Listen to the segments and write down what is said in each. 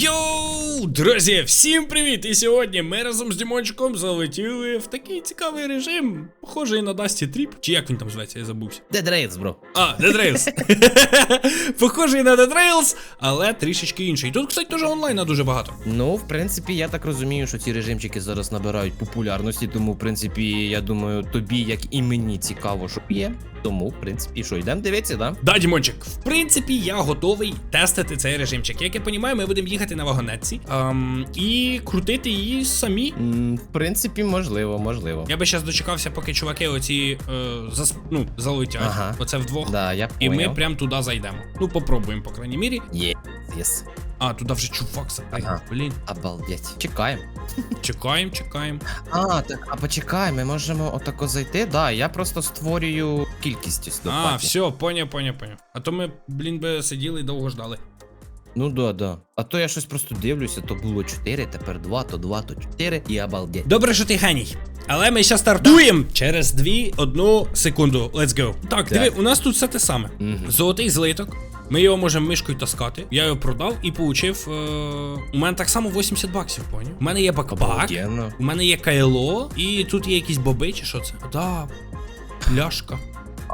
Йоу, друзі, всім привіт! І сьогодні ми разом з Дімончиком залетіли в такий цікавий режим, похожий на Dusty Trip. Чи як він там зветься, я забувся. Dead Rails, бро. А, Dead Rails. похожий на Dead Rails, але трішечки інший. Тут, кстати, теж онлайна дуже багато. Ну, в принципі, я так розумію, що ці режимчики зараз набирають популярності, тому, в принципі, я думаю, тобі, як і мені цікаво, що є. Тому, в принципі, що, йдемо дивитися, да? Да, Дімончик, в принципі, я готовий тестити цей режимчик. Як я розумію, ми будемо їхати на вагонетці ем, і крутити її самі. М, в принципі, можливо, можливо. Я би зараз дочекався, поки чуваки оці е, зас, ну, залетять. Ага. Оце вдвох. Да, я І ми поняв. прям туди зайдемо. Ну, попробуємо, по крайній мірі. Є, єс. А, туди вже чувак запрягав. Ага. Блін. Обалдеть. Чекаємо. Чекаємо, чекаємо. А, так, а почекай, ми можемо отако зайти. Да, я просто створюю кількість до А, паті. все, поняв, поняв, поняв. А то ми, блін, би сиділи і довго ждали. Ну да, да. А то я щось просто дивлюся, то було 4, тепер 2, то 2, то 4 і обалдеть. Добре, що ти геній. Але ми зараз стартуємо через 2, 1 секунду. Let's go. Так, диви, у нас тут все те саме. Мгм. Золотий злиток. Ми його можемо мишкою таскати. Я його продав і получив. Е... У мене так само 80 баксів, поняв? У мене є бакбак, У мене є кайло, і тут є якісь боби, чи що це? Да. Пляшка.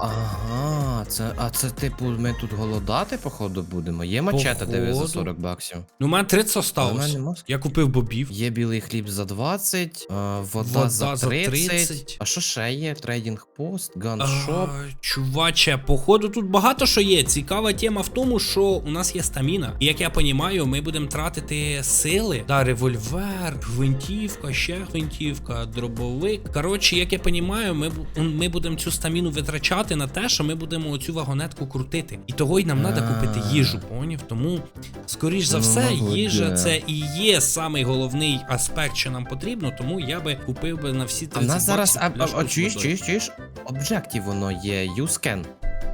Ага, це, а це типу ми тут голодати, походу, будемо. Є мачете диви за Походу. 40 баксів. Ну, у мене 30 А в осталось. мене мозк. Я купив бобів. Є білий хліб за 20, а, вода, Вода за за 30. 30. А що ще є? Трейдинг пост, ганшоп. А, чуваче, походу тут багато що є. Цікава тема в тому, що у нас є стаміна. І як я понімаю, ми будемо тратити сили. Да, револьвер, гвинтівка, ще гвинтівка, дробовик. Коротше, як я понімаю, ми, бу- ми будемо цю стаміну витрачати на те, що ми будемо оцю вагонетку крутити. І того й нам треба купити їжу, поняв? Тому, скоріш за Ну, все, їжа це і є самий головний аспект, що нам потрібно, тому я би купив би на всі 30 А в нас зараз, а, а, а чуєш, чуєш, чуєш? Обжектів воно є, юскен.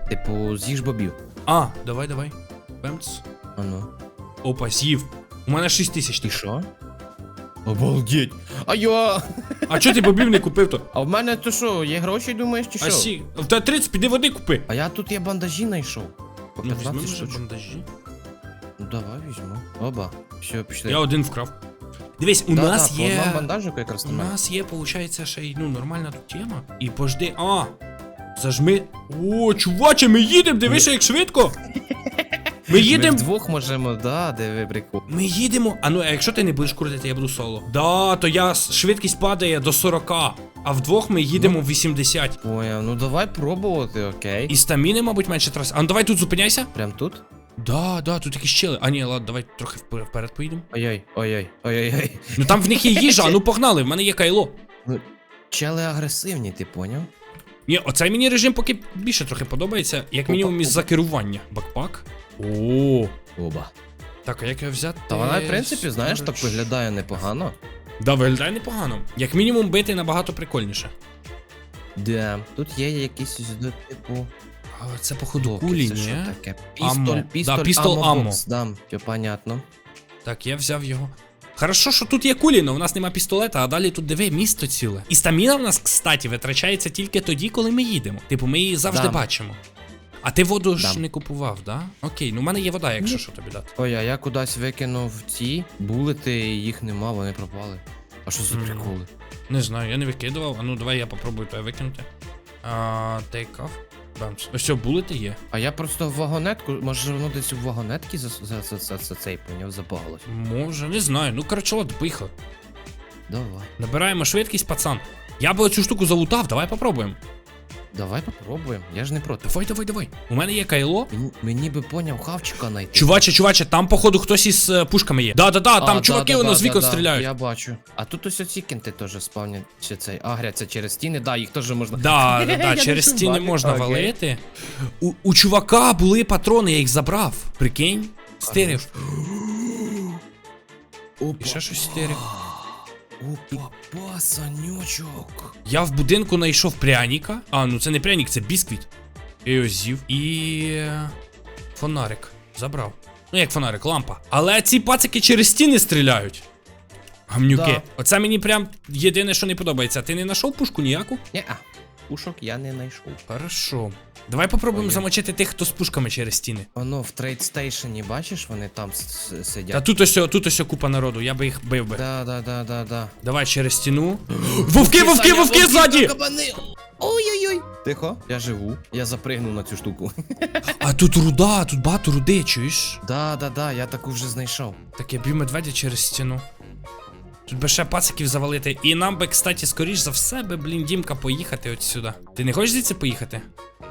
Типу, з'їж бобів. А, давай, давай. Пемц. Ану. Опа, з'їв. У мене 6 тисяч І тих. що? Обалдеть. А я. А чого ти бобів не купив то? А в мене то що, є гроші, думаєш, чи що? А сі. В тебе 30, піди води купи. А я тут я бандажі знайшов. По Ну, 15 візьми вже штучок. бандажі. Ну давай візьму. Оба. Все, пішли. Я один вкрав. Дивись, у Да, нас да, по є. одному бандажику якраз У немає. нас є, виходить, ще й ну, нормальна тут тема. І пожди. А! Зажми. О, чуваче, ми їдемо, дивися, як швидко. Ми їдемо. вдвох можемо, да, диви прикол. Ми їдемо. А ну, а якщо ти не будеш крутити, я буду соло. Да, то я с- швидкість падає до 40. А вдвох ми їдемо в 80. Поняв, ну давай пробувати, окей. І стаміни, мабуть, менше трас. А ну давай тут зупиняйся. Прям тут? Да, да, тут якісь щели. А ні, ладно, давай трохи впер- вперед поїдемо. Ой-ой, ой-ой, ой-ой-ой. Ну там в них є їжа, а ну погнали, в мене є кайло. Ну, чели агресивні, ти поняв? Ні, оцей мені режим поки більше трохи подобається, як мінімум із за керування. Бакпак. О. Оба. Так, а як його взяти? Та вона, в принципі, знаєш, так виглядає непогано. Да, виглядає непогано. Як мінімум бити набагато прикольніше. Да. Тут є якісь до типу. А, це походу кулі, це що ні? таке? Аммо. Пістоль, пістоль, Да, пістол аммо. бокс, Да, все понятно. Так, я взяв його. Хорошо, що тут є кулі, але у нас нема пістолета, а далі тут диви місто ціле. І стаміна в нас, кстати, витрачається тільки тоді, коли ми їдемо. Типу, ми її завжди Да. бачимо. А ти воду ж не купував, да? Окей, ну в мене є вода, якщо що тобі дати. Ой, а я кудись викинув ці булети, і їх нема, вони пропали. А що за Мгм. приколи? Не знаю, я не викидував. А ну давай я попробую тебе викинути. А, take off. Бамс. Ось що, булети є. А я просто в вагонетку, може воно десь у вагонетки за, за, за, за, за цей поняв забагалось. Може, не знаю. Ну, коротше, ладно, поїхали. Давай. Набираємо швидкість, пацан. Я би оцю штуку залутав, давай попробуємо. Давай попробуємо, я ж не проти. Давай, давай, давай. У мене є кайло. Мені, мені би поняв хавчика знайти. Чуваче, чуваче, там, походу, хтось із е, пушками є. Да-да-да, там А, чуваки да, воно да, з да, вікон да, стріляють. Я бачу. А тут ось оці кінти теж спавнять чи цей. Агряться через стіни, да, їх теж можна. Да, да, да, Я через стіни бачу. можна Окей. валити. У, у чувака були патрони, я їх забрав. Прикинь? Стирив. Опа. І ще щось стирив. Опа, санючок. Я в будинку знайшов пряніка. А, ну це не прянік, це бісквіт. Я його з'їв. І. е, Фонарик. Забрав. Ну, як фонарик, лампа. Але ці пацики через стіни стріляють. Гамнюки. Да. Оце мені прям єдине, що не подобається. Ти не знайшов пушку ніяку? Ня-а. Пушок я не знайшов. Хорошо. Давай попробуємо Ой. замочити тих, хто з пушками через стіни. Воно в трейдстейшені, бачиш, вони там с- с- Та сидять. тут ось, тут ось купа народу, я би їх бив би. Да, да, да, да, да. Давай через стіну. Вовки, вовки, вовки ззаді! Кабани! Ой-ой-ой! Тихо, я живу. Я запригнув на цю штуку. А тут руда, тут багато руди, чуєш? да, да, да, я таку вже знайшов. Так я б'ю медведя через стіну. Тут би ще пациків завалити. І нам би, кстати, скоріш за все би, блін, Дімка, поїхати от сюди. Ти не хочеш звідси поїхати?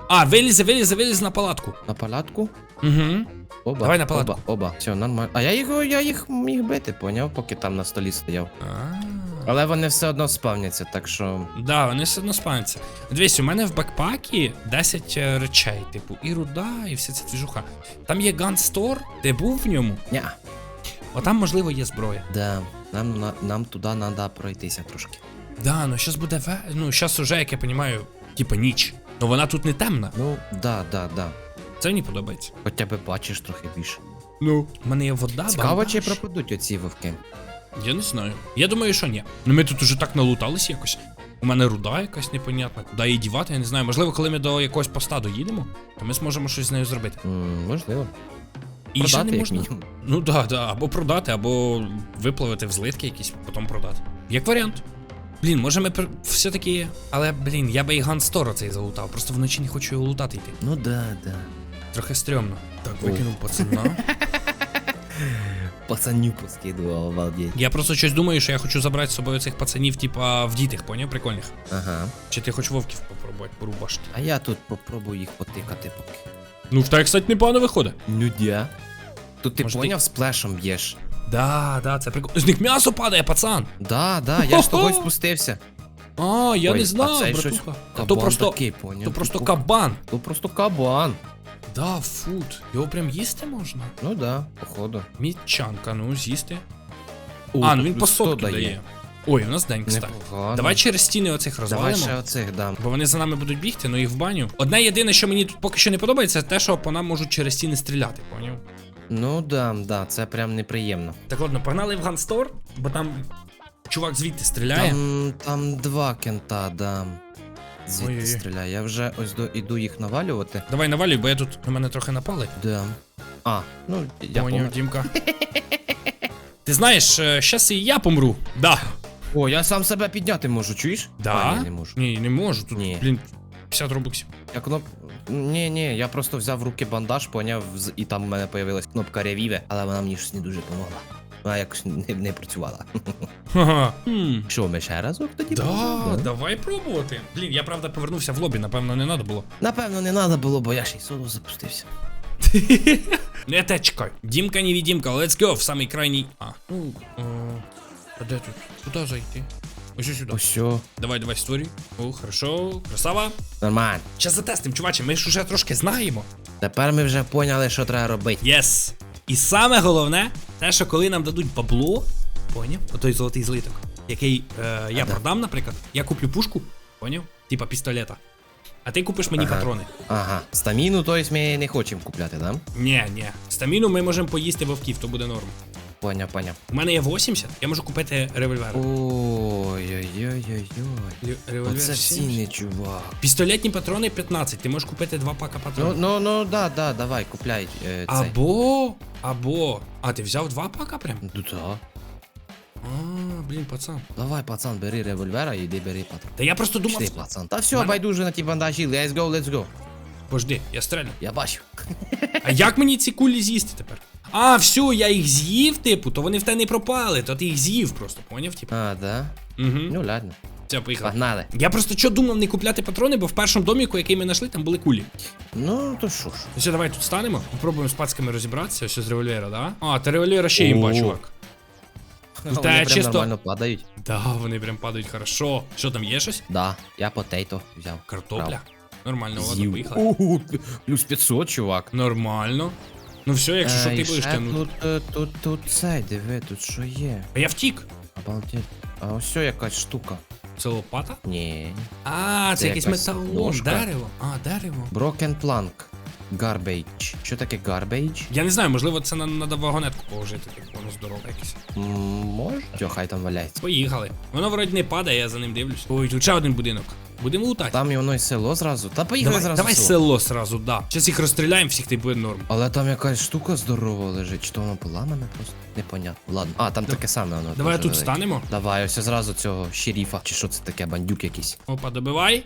А, вилізе, вилізе, вилізе на палатку. На палатку? Угу. Оба. Давай на палатку. Оба, оба. Все, нормально. А я їх, я їх міг бити, поняв, поки там на столі стояв. Але вони все одно спавняться, так що. Да, вони все одно спавняться. Дивись, у мене в бекпакі 10 е, речей, типу, і руда, і вся ця двіжуха. Там є ганстор, ти був в ньому, Ня. а там, можливо, є зброя. Да. Нам, на, нам туди треба пройтися трошки. Да, ну щас буде ве. Ну, щас уже, як я розумію, типа ніч. Ну вона тут не темна. Ну, да, да, да. Це мені подобається. Хоча б бачиш трохи більше. Ну. У мене є вода. Цікаво, бандаж. чи пропадуть оці вовки. Я не знаю. Я думаю, що ні. Ну ми тут уже так налутались якось. У мене руда якась непонятна. Куди її дівати, я не знаю. Можливо, коли ми до якогось поста доїдемо, то ми зможемо щось з нею зробити. М, можливо. І Продати, ще не як можна. мінімум. Ну да, да, або продати, або виплавити в злитки якісь, потім продати. Як варіант. Блін, може ми пр- все-таки. Але, блін, я би і Ганстора цей залутав. Просто вночі не хочу його лутати йти. Ну да, да. Трохи стрьомно. Так, О. викинув пацана. Пацаню поскидував, обалдеть. Я просто щось думаю, що я хочу забрати з собою цих пацанів, типа в дітях, поняв, прикольних. Ага. Чи ти хоч вовків попробувати порубашити? А я тут попробую їх потикати поки. Ну, в тебе, кстати, непогано виходить. Ну дя. Тут ти Може, ти- поняв, сплешем б'єш. Да, да, це прикольно. З них м'ясо падає, пацан. Да, да, я ж Хо-хо. того спустився. А, я Ой, не а знав, цей щось братуха. Кабан то просто. такий, поняв. То просто Типу, кабан. То просто кабан. Да, фуд. Його прям їсти можна. Ну да, походу. Мітчанка, ну з'їсти. А, ну тут він по 100 сотку дає. Ой, у нас день, кстати. Непогано. Давай через стіни оцих Давай розвалимо. ще оцих дам. Бо вони за нами будуть бігти, ну і в баню. Одне єдине, що мені тут поки що не подобається, це те, що по нам можуть через стіни стріляти, поняв? Ну да, да, це прям неприємно. Так ладно, погнали в ганстор, бо там чувак звідти стріляє. Там, там два кента, да. Звідти Ой-ой-ой. стріляє. Я вже ось до іду їх навалювати. Давай навалюй, бо я тут на мене трохи напали. Да. А, ну я Поняв, помер. Дімка. Ти знаєш, щас і я помру. Да. О, я сам себе підняти можу, чуєш? Да? А, ні, не можу. Ні, не можу. Тут, Ні. блін, 50 робоксів. Я кноп... Ні, ні, я просто взяв в руки бандаж, поняв, і там в мене появилась кнопка ревіве, але вона мені щось не дуже помогла. Вона якось не, не працювала. Ха-ха. Хм. Що, ми ще разок тоді? Да, пробуємо, давай пробувати. Блін, я правда повернувся в лобі, напевно, не треба було. Напевно, не треба було, бо я ще й соло запустився. Не те чекай. Дімка невідімка, let's go в самий крайній. А, ну, е, а де тут? Куди зайти? Ось сюди. Ось. Давай, давай, створюй. О, хорошо, красава. Нормально. Щас затестим, чуваче, ми ж уже трошки знаємо. Тепер ми вже поняли, що треба робити. Єс. І саме головне, те, що коли нам дадуть бабло, поняв? Отой золотий злиток, який е, я да. продам, наприклад, я куплю пушку, поняв? Типа пістолета. А ти купиш мені Ага. патрони. Ага. Стаміну, тобто ми не хочемо купляти, да? Ні, ні. Стаміну ми можемо поїсти вовків, то буде норм. Поняв, поняв. У мене є 80, я можу купити револьвер. Ой-ой-ой-ой-ой. Револьвер Оце ціни, чувак. Пістолетні патрони 15, ти можеш купити два пака Ну, патронів. ну, ну, да, да, давай, купляй е, цей. Або, або. А, ти взяв два пака прям? Ну, да. А, блін, пацан. Давай, пацан, бери револьвера і йди бери патрон. Та я просто думав. Пішли, пацан. Та все, Мене- байдуже на ті бандажі, let's go, let's go. Пожди, я стрелю. Я бачу. А як мені ці кулі з'їсти тепер? А, все, я їх з'їв, типу, то вони в те не пропали, то ти їх з'їв просто, поняв? Типу. А, да? Угу. Ну, ладно. Все, поїхали. Погнали. Я просто що думав не купляти патрони, бо в першому доміку, який ми знайшли, там були кулі. Ну, то що ж. Все, давай тут станемо, попробуємо з пацками розібратися, що з револьвера, да? А, та револьвера ще О. чувак. Вони прям чисто- нормально падають. Да, вони прям падають хорошо. Що там є щось? Да, я потейто взяв. Картопля. Нормально, ладно, поїхали. Угу, плюс 500, чувак. Нормально. Ну все, якщо що Е, ти будеш тягнути. Тут, е, тут, тут цей, диви, тут що є. А я втік. Обалдеть. А ось якась штука. Це лопата? Ні. А, це, якийсь металолом, дерево. А, дерево. Broken plank. Garbage. Що таке garbage? Я не знаю, можливо, це треба вагонетку положити, типу, воно здорове якесь. Може? Що, хай там валяється. Поїхали. Воно вроді не падає, я за ним дивлюсь. Ой, тут ще один будинок. Будемо лутати. Там і воно й село зразу. Та поїхали Давай, зразу. давай в село. село сразу, да. Зараз їх розстріляємо, всіх ти буде норм. Але там якась штука здорова лежить, чи то воно поламане просто? Непонятно. Ладно. А, там таке саме воно. Давай тут велике. станемо. Давай, ось зразу цього шеріфа. Чи що це таке, бандюк якийсь. Опа, добивай.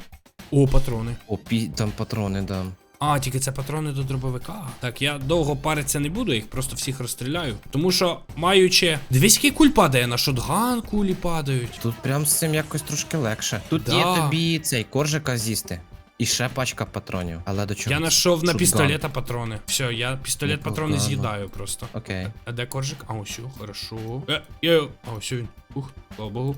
О, патрони. О, пі... там патрони, да. А, тільки це патрони до дробовика. Так, я довго паритися не буду, їх просто всіх розстріляю. Тому що, маючи. Дивись, який куль падає, на шотган кулі падають. Тут прям з цим якось трошки легше. Тут Да. є тобі цей коржика з'їсти. І ще пачка патронів. Але до чого? Я знайшов на Шотган. пістолета патрони. Все, я пістолет патрони Непогано. з'їдаю просто. Окей. А де коржик? А ось, хорошо. Е, е, а ось він. Ух, слава богу.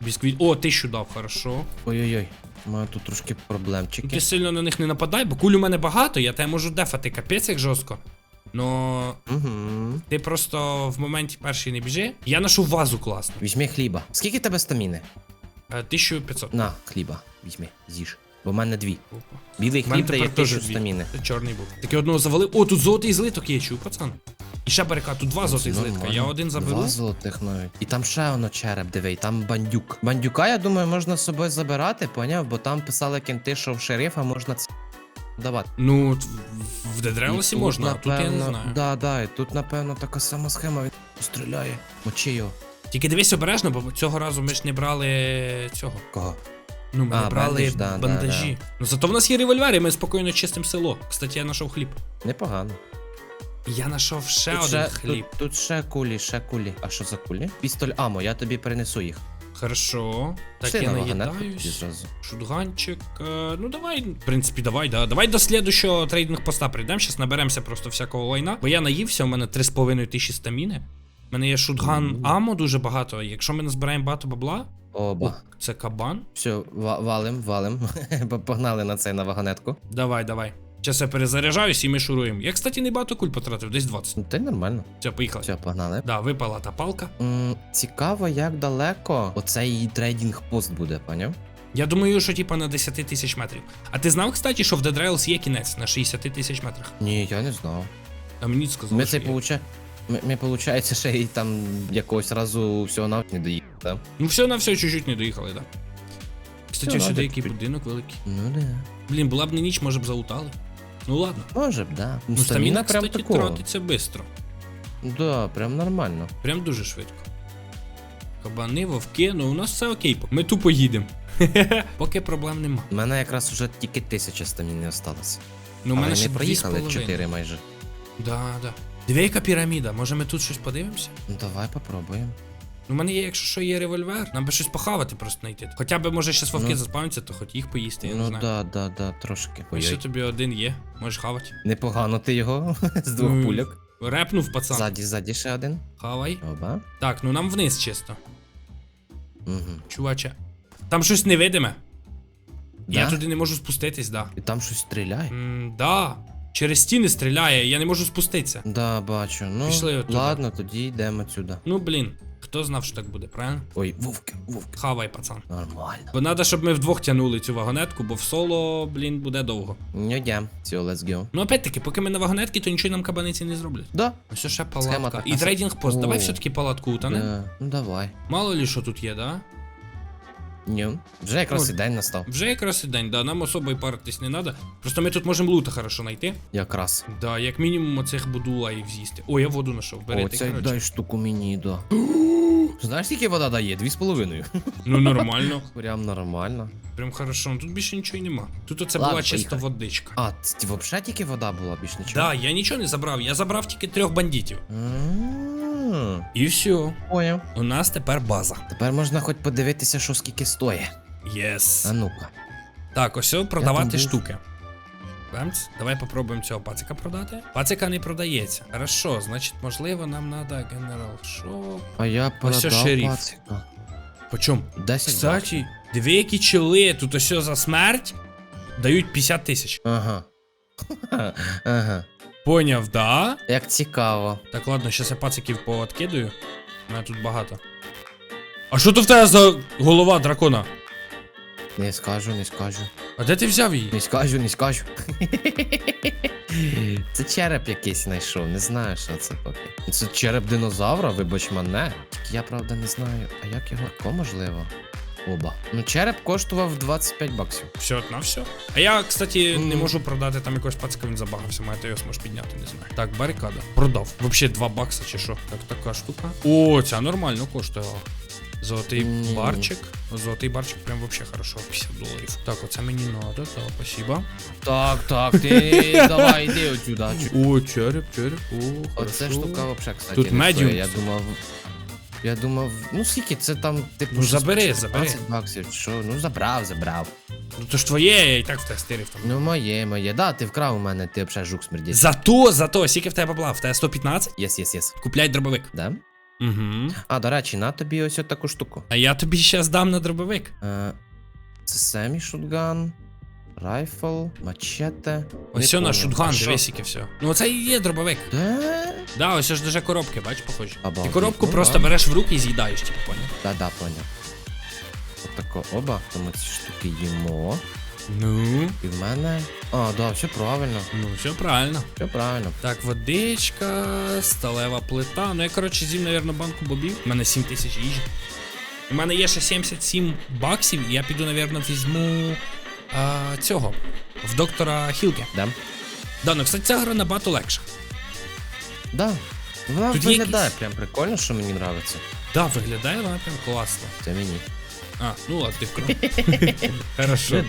Бісквіт. О, тисячу дав, хорошо. Ой-ой-ой. У мене тут трошки проблемчики. Ти сильно на них не нападай, бо куль у мене багато, я тебе можу дефати капець як жорстко. Но Угу. ти просто в моменті перший не біжи. Я знайшов вазу класну. Візьми хліба. Скільки тебе стаміни? Е, 1500. На, хліба. Візьми, з'їж. Бо в мене дві. Опа. Білий хліб дає тисячу стаміни. Це чорний був. Таке одного завалив. О, тут золотий злиток є, чув, пацан. І ще барика, тут два золотих злитка. Я один заберу. Два золотих навіть. І там ще воно череп, диви, і там бандюк. Бандюка, я думаю, можна з собою забирати, поняв? Бо там писали кінти, що в шерифа можна це давати. Ну, в- Дедрелосі тут, можна, а тут я не знаю. Да, да, і тут, напевно, така сама схема. Він стріляє. Мочи його. Тільки дивись обережно, бо цього разу ми ж не брали цього. Кого? Ну, ми А, не брали бандаж, да, да, бандажі. Ну зато в нас є револьвер, і ми спокійно чистимо село. Кстати, я знайшов хліб. Непогано. Я знайшов ще Тут один ще, хліб. тут, тут ще кулі, ще кулі. А що за кулі? Пістоль Амо, я тобі принесу їх. Хорошо. Так Пішли я на наїдаюсь. Шутганчик. е, Ну давай, в принципі, давай, да. Давай до слідущого трейдинг поста прийдемо. Щас наберемося просто всякого лайна. Бо я наївся, у мене 3,5 тисячі стаміни. У мене є шутган. Амо дуже багато. Якщо ми не збираємо багато бабла, Оба. о, це кабан. Все, валим, валим. Погнали на цей на вагонетку. Давай, давай. Зараз я перезаряджаюсь і ми шуруємо. Я, кстати, не багато куль потратив, десь 20. Ну, Та й нормально. Все, поїхали. Все, погнали. Да, випала та палка. М, цікаво, як далеко оцей трейдинг пост буде, поняв? Я думаю, що типа на 10 тисяч метрів. А ти знав, кстати, що в Dead Rails є кінець на 60 тисяч метрах? Ні, я не знав. А мені сказали, Ми що цей є. получа... Ми, ми получається, ще й там якогось разу всього на не доїхали, так? Ну все на все чуть-чуть не доїхали, так. Кстати, Всьо, сюди надо який під- будинок великий. Ну да. Блін, була б не ніч, може б залутали. Ну ладно. Може б, да. Ну, стаміна, прям кстати, такого. тратиться швидко. Да, прям нормально. Прям дуже швидко. Кабани, вовки, ну у нас все окей. Ми тупо їдемо. Поки проблем нема. У мене якраз вже тільки тисяча стаміни осталось. Ну, у мене ще проїхали 2,5. 4 майже. Да, да. Дві яка піраміда, може ми тут щось подивимося? Ну давай попробуємо. Ну, у мене є, якщо що, є револьвер. Нам би щось похавати просто знайти. Хоча б може ще вовки Ну. заспавняться, то хоч їх поїсти, я не ну знаю. да, да, да, трошки. Ось ще тобі один є, можеш хавати. Непогано ти його з двох Ну, пульок. Репнув, пацан. Ззаді, ззаді ще один. Хавай. Оба. Так, ну нам вниз чисто. Угу. Чуваче. Там щось невидиме. Я туди не можу спуститись, да. І там щось стріляє. М, да. Через стіни стріляє, я не можу спуститися. Да, бачу. Ну, Пішли оттуда. ладно, тоді йдемо сюди. Ну блін, хто знав, що так буде, правильно? Ой, вовки, вовки. Хавай, пацан. Нормально. Бо треба, щоб ми вдвох тягнули цю вагонетку, бо в соло, блін, буде довго. Ну йдем. Все, let's go. Ну, опять-таки, поки ми на вагонетці, то нічого нам кабаниці не зроблять. Да. Ось ще Схема палатка. така І трейдинг пост. Давай О. все-таки палатку утане. Е, ну давай. Мало ли що тут є, да? Ні. Вже якраз Ну, і день настав. Вже якраз і день, да, нам особо і паритись не треба. Просто ми тут можемо лута хорошо знайти. Якраз. Да, як мінімум оцих будулаїв з'їсти. О, я воду знайшов. Бери О, ти, це коротше. дай штуку мені, да. Знаєш, скільки вода дає? Дві з половиною. Ну нормально. Прям нормально. Прям хорошо. Ну тут більше нічого й нема. Тут оце Ладно, була чисто поїхали. водичка. А, це взагалі тільки вода була, більш нічого. Да, я нічого не забрав, я забрав тільки трьох бандитів. М, І все. Поняв. У нас тепер база. Тепер можна хоч подивитися, що скільки стоїть. Єс. А ну-ка. Так, ось о, продавати був. штуки. Бемц, давай попробуємо цього пацика продати. Пацика не продається. Хорошо, значить, можливо, нам треба General Shop. А я Ось продав шериф. пацика. Почому? 10 Кстати, дві які чили тут ось за смерть дають 50 тисяч. Ага. Ага. Поняв, да? Як цікаво. Так, ладно, щас я пациків пооткидаю. У мене тут багато. А що то в тебе за голова дракона? Не скажу, не скажу. А де ти взяв її? Не скажу, не скажу. Це череп якийсь знайшов, не знаю, що це поки. Це череп динозавра, вибач мене. Тільки я правда не знаю. А як його? Ко можливо? Оба. Ну, череп коштував 25 баксів. Все на все. А я, кстати, не можу продати там якогось пацика, він забагався, має ти його зможеш підняти, не знаю. Так, барикада. Продав. Вообще 2 бакса чи що? Так, така штука. О, ця нормально коштує. Золотий Ні. барчик. Золотий барчик прям вообще хорошо. 50 доларів. Так, оце мені надо, так, спасибо. Так, так, ти давай, йди отсюда. О, череп, череп. О, Оце штука вообще, кстати. Тут медіум. Я думав. Я думав, ну скільки це там, типу, Ну, забери, 16, забери. баксів, чи що? Ну забрав, забрав. Ну то ж твоє, я і так в те стирив там. Ну моє, моє. Да, ти вкрав у мене, ти взагалі жук смердіть. Зато, зато, скільки в тебе бабла? В тебе 115? Єс, єс, єс. Купляй дробовик. Да? Угу. А, до речі, на тобі ось таку штуку. А я тобі щас дам на дробовик. Е, це семі шутган, райфл, мачете. Ось все на шутган, дивись, все. Ну оце і є дробовик. Де? Да, ось ж даже коробки, бач, похожі. Ти коробку ну просто да. береш в руки і з'їдаєш, типу, поняв? Да-да, поняв. Отако, оба, то ми ці штуки їмо. Ну, І в мене. А, да, все правильно. ну, все правильно. Все правильно. Так, водичка, сталева плита. Ну я, коротше, з'їм, навірно, банку бобів. У мене 7 тисяч їжі. У мене є ще 77 баксів, і я піду, навірно, візьму а, цього. В доктора Хілки. Да? Да, ну, кстати, ця гра набагато легша. Да. Вона Тут є виглядає якісь- прям прикольно, що мені подобається. Да, виглядає вона прям класно. Це мені. А, ну ладно, ти вкрав. Хорошо.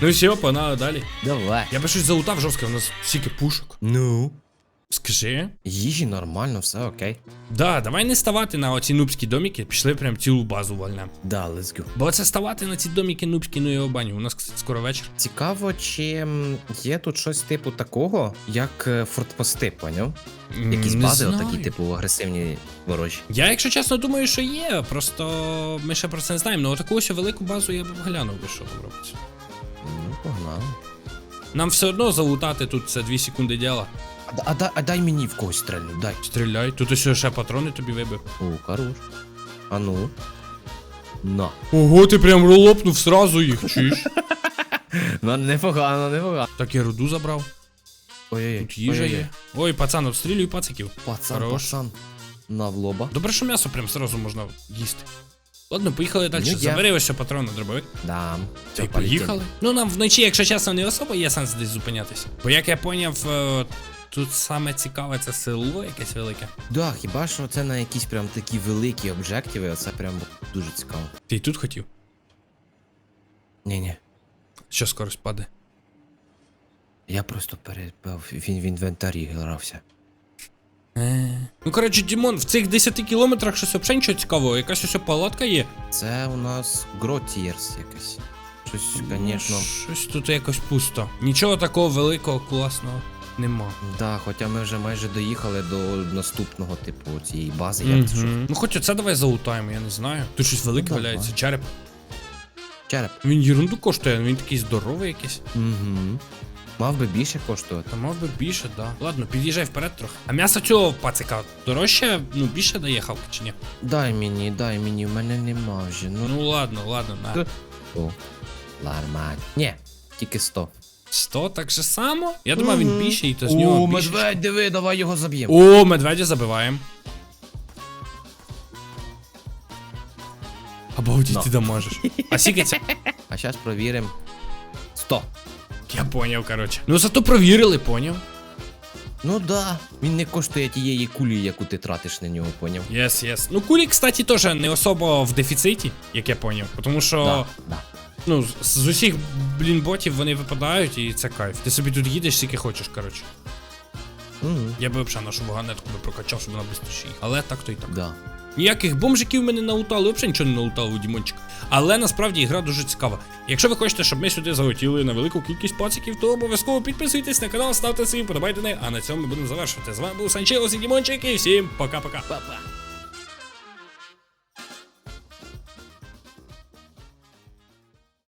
Ну, і все, погнали далі. Давай. Я би щось залутав жорстко, у нас стільки пушок. Ну. Скажи. Їжі нормально, все окей. Да, давай не ставати на оці нубські доміки, пішли прям цілу базу вольнем. Да, let's go. Бо це ставати на ці доміки нубські, ну його баню. У нас кстати, скоро вечір. Цікаво, чи є тут щось типу такого, як е, фортпости, поняв? Якісь Не бази, знаю. отакі, типу, агресивні ворожі. Я, якщо чесно, думаю, що є, просто ми ще про це не знаємо. Ну таку ось велику базу я б глянув би, що робиться. Ну, погнали. Нам все одно залутати тут це 2 секунди діла. А, да- а, а дай мені в когось стрельну, дай. Стріляй, тут ось ще патрони тобі вибив. О, хорош. А ну. На. Ого, ти прям ролопнув сразу їх, чуєш? Ну, непогано, непогано. Так я руду забрав. Ой-ой-ой. Тут їжа ой-ой-ой. є. Ой, пацан, обстрілюй пациків. Пацан, Хорош. пацан. На в лоба. Добре, що м'ясо прям сразу можна їсти. Ладно, поїхали далі. Ну, я- Забери ось ще патрон дробовик. Да. Та й поїхали. Ну нам вночі, якщо чесно, не особо є сенс десь зупинятися. Бо як я поняв, е, тут саме цікаве це село якесь велике. Да, хіба що це на якісь прям такі великі об'єктиви, оце прям дуже цікаво. Ти й тут хотів? Ні-ні. Що скоро спаде? Я просто перебив, він в інвентарі грався. Ну коротше, Дімон, в цих 10 кілометрах щось взагалі нічого цікавого, якась ось палатка є. Це у нас Гротієрс якесь. Щось, звісно. Щось тут якось пусто. Нічого такого великого, класного нема. Да, хоча ми вже майже доїхали до наступного типу цієї бази, як це що. Ну хоч оце давай залутаємо, я не знаю. Тут щось велике Ну, давай. валяється, череп. Череп. Він ерунду коштує, він такий здоровий якийсь. Угу. Мав би більше коштувати. Та мав би більше, да. Ладно, під'їжджай вперед трохи. А м'ясо цього пацика дорожче, ну більше дає хавки чи ні? Дай мені, дай мені, в мене нема вже. Ну, Ну ладно, ладно, на. О, нормально. Ні, тільки 100. 100 так же само? Я думав, він більший, то з нього О, більше. медведь, диви, давай його заб'ємо. О, медведя забиваємо. Обалдеть, На. ти доможеш. А скільки це? А зараз провіримо. 100. Я поняв, коротше. Ну зато провірили, поняв. Ну да, він не коштує тієї кулі, яку ти тратиш на нього, поняв? Єс, єс. Ну кулі, кстати, теж не особо в дефіциті, як я поняв. Тому що, Да, да. ну, з, з усіх, блін, ботів вони випадають і це кайф. Ти собі тут їдеш, скільки хочеш, коротше. Угу. Я би взагалі нашу вагонетку би прокачав, щоб вона швидше їхала. Але так то і так. Да. Ніяких бомжиків мене не наутали, взагалі нічого не наутало, у Дімончика. Але насправді ігра дуже цікава. Якщо ви хочете, щоб ми сюди залетіли на велику кількість пациків, то обов'язково підписуйтесь на канал, ставте свої подобайте. А на цьому ми будемо завершувати. З вами був Санчелос і Дімончик, і всім пока-пока. Па-па.